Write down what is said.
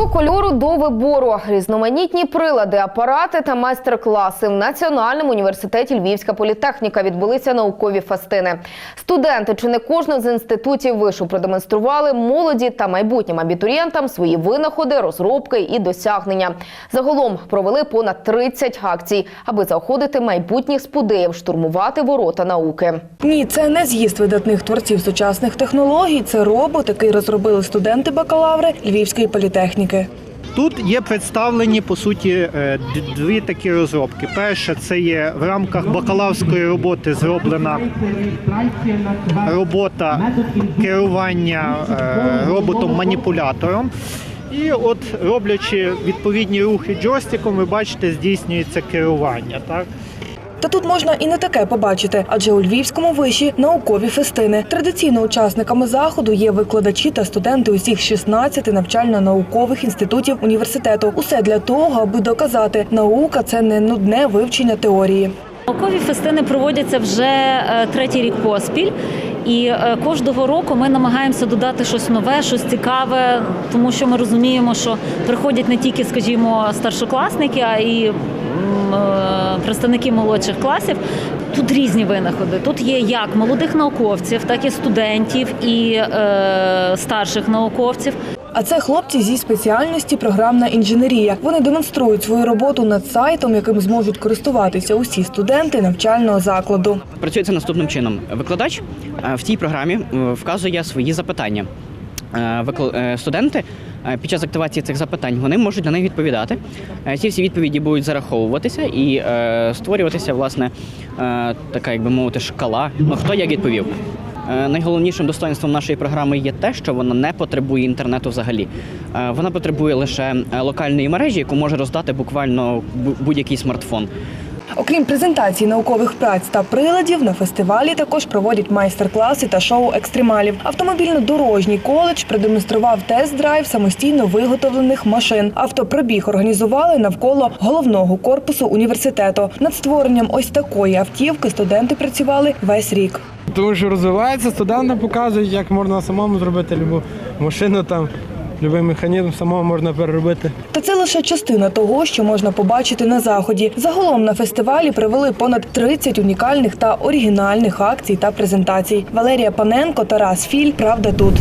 кольору до вибору, різноманітні прилади, апарати та майстер-класи в Національному університеті Львівська політехніка відбулися наукові фестини. Студенти чи не кожного з інститутів вишу продемонстрували молоді та майбутнім абітурієнтам свої винаходи, розробки і досягнення. Загалом провели понад 30 акцій, аби заохотити майбутніх спудеїв штурмувати ворота науки. Ні, це не з'їзд видатних творців сучасних технологій. Це робот, який розробили студенти бакалаври Львівської політехніки. Тут є представлені по суті е, дві такі розробки. Перша це є в рамках бакалаврської роботи зроблена робота керування е, роботом-маніпулятором. І от роблячи відповідні рухи джойстиком, ви бачите, здійснюється керування. Так? Та тут можна і не таке побачити, адже у Львівському виші наукові фестини. Традиційно учасниками заходу є викладачі та студенти усіх 16 навчально-наукових інститутів університету. Усе для того, аби доказати, наука це не нудне вивчення теорії. Наукові фестини проводяться вже е, третій рік поспіль. І е, кожного року ми намагаємося додати щось нове, щось цікаве, тому що ми розуміємо, що приходять не тільки, скажімо, старшокласники, а і представники молодших класів. Тут різні винаходи. Тут є як молодих науковців, так і студентів і е, старших науковців. А це хлопці зі спеціальності програмна інженерія. Вони демонструють свою роботу над сайтом, яким зможуть користуватися усі студенти навчального закладу. Працюється наступним чином. Викладач е, в цій програмі е, вказує свої запитання. Е, е, Студенти е, під час активації цих запитань вони можуть на них відповідати. Ці всі відповіді будуть зараховуватися і створюватися власне така, як би мовити, шкала. Ну хто як відповів. Найголовнішим достоинством нашої програми є те, що вона не потребує інтернету взагалі. Вона потребує лише локальної мережі, яку може роздати буквально бу- будь-який смартфон. Окрім презентації наукових праць та приладів, на фестивалі також проводять майстер-класи та шоу екстремалів. Автомобільно-дорожній коледж продемонстрував тест-драйв самостійно виготовлених машин. Автопробіг організували навколо головного корпусу університету. Над створенням ось такої автівки студенти працювали весь рік. Тому що розвивається, студентам показують, як можна самому зробити любу машину, там, будь-який механізм самого можна переробити. Та це лише частина того, що можна побачити на заході. Загалом на фестивалі провели понад 30 унікальних та оригінальних акцій та презентацій. Валерія Паненко, Тарас Філь. Правда тут.